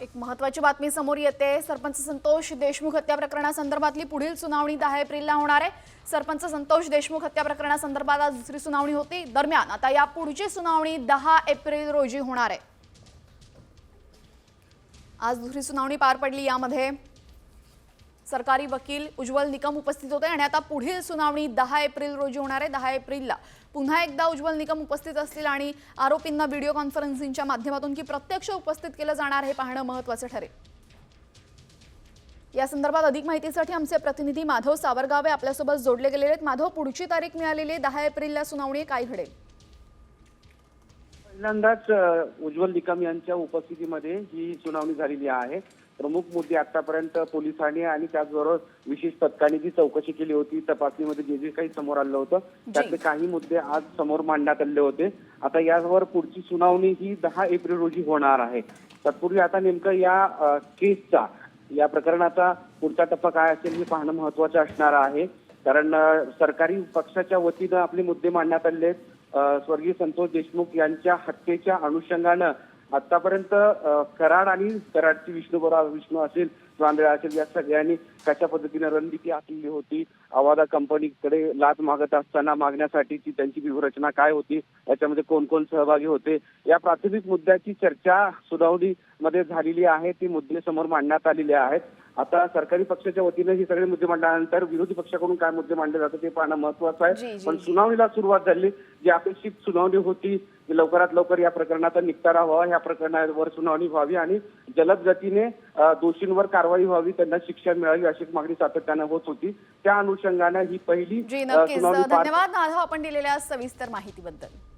एक महत्वाची बातमी समोर येते. सरपंच संतोष देशमुख हत्या प्रकरणासंदर्भातली पुढील सुनावणी दहा एप्रिलला होणार आहे. सरपंच संतोष देशमुख हत्या प्रकरणासंदर्भात आज दुसरी सुनावणी होती. दरम्यान आता या पुढची सुनावणी दहा एप्रिल रोजी होणार आहे. आज दुसरी सुनावणी पार पडली यामध्ये. सरकारी वकील उज्ज्वल निकम उपस्थित होते आणि आता पुढील सुनावणी दहा एप्रिल रोजी होणार आहे. दहा एप्रिलला. पुन्हा एकदा उज्ज्वल निकम उपस्थित असतील आणि आरोपींना व्हिडिओ कॉन्फरन्सिंगच्या माध्यमातून की प्रत्यक्ष उपस्थित केलं जाणार हे पाहणं महत्त्वाचं ठरेल. या संदर्भात अधिक माहितीसाठी आमचे प्रतिनिधी माधव सावरगावे आपल्यासोबत जोडले गेलेले आहेत. माधव पुढची तारीख मिळालेली आहे. दहा एप्रिलला सुनावणी काय घडेल? पहिल्यांदाच उज्ज्वल निकम यांच्या उपस्थितीमध्ये ही सुनावणी झालेली आहे. प्रमुख मुद्दे आतापर्यंत पोलिसांनी आणि त्याचबरोबर विशेष पथकाने जी चौकशी केली होती तपासणीमध्ये जे जे काही समोर आलं होतं त्यातले काही मुद्दे आज समोर मांडण्यात आले होते. आता यावर पुढची सुनावणी ही दहा एप्रिल रोजी होणार आहे. तत्पूर्वी आता नेमकं या केसचा या प्रकरणाचा पुढचा टप्पा काय असेल हे पाहणं महत्वाचं असणार आहे. कारण सरकारी पक्षाच्या वतीनं आपले मुद्दे मांडण्यात आले आहेत. स्वर्गीय संतोष देशमुख यांच्या हत्येच्या अनुषंगानं आतापर्यंत कराड आणि कराडची विष्णू बरा विष्णू असेल रांदळा असेल या सगळ्यांनी कशा पद्धतीने रणनीती आखलेली होती आवादा कंपनीकडे लाच मागत असताना मागण्यासाठीची त्यांची व्यूहरचना काय होती याच्यामध्ये कोण कोण सहभागी होते या प्राथमिक मुद्द्याची चर्चा सुनावणीमध्ये झालेली आहे ती मुद्दे समोर मांडण्यात आलेले आहेत. आता सरकारी पक्षाच्या वतीने ही सगळे मुद्दे मांडल्यानंतर विरोधी पक्षाकडून काय मुद्दे मांडले जातात ते पाहणं महत्वाचं आहे. पण. सुनावणीला सुरुवात झाली जी अपेक्षित सुनावणी होती लवकरात लवकर या प्रकरणाचा निपटारा व्हावा ह्या प्रकरणावर सुनावणी व्हावी आणि जलद गतीने दोषींवर कारवाई व्हावी त्यांना शिक्षा मिळावी अशी मागणी सातत्यानं होत होती. त्या अनुषंगानं ही पहिली सुनावणी धन्यवाद. आपण दिलेल्या सविस्तर माहितीबद्दल.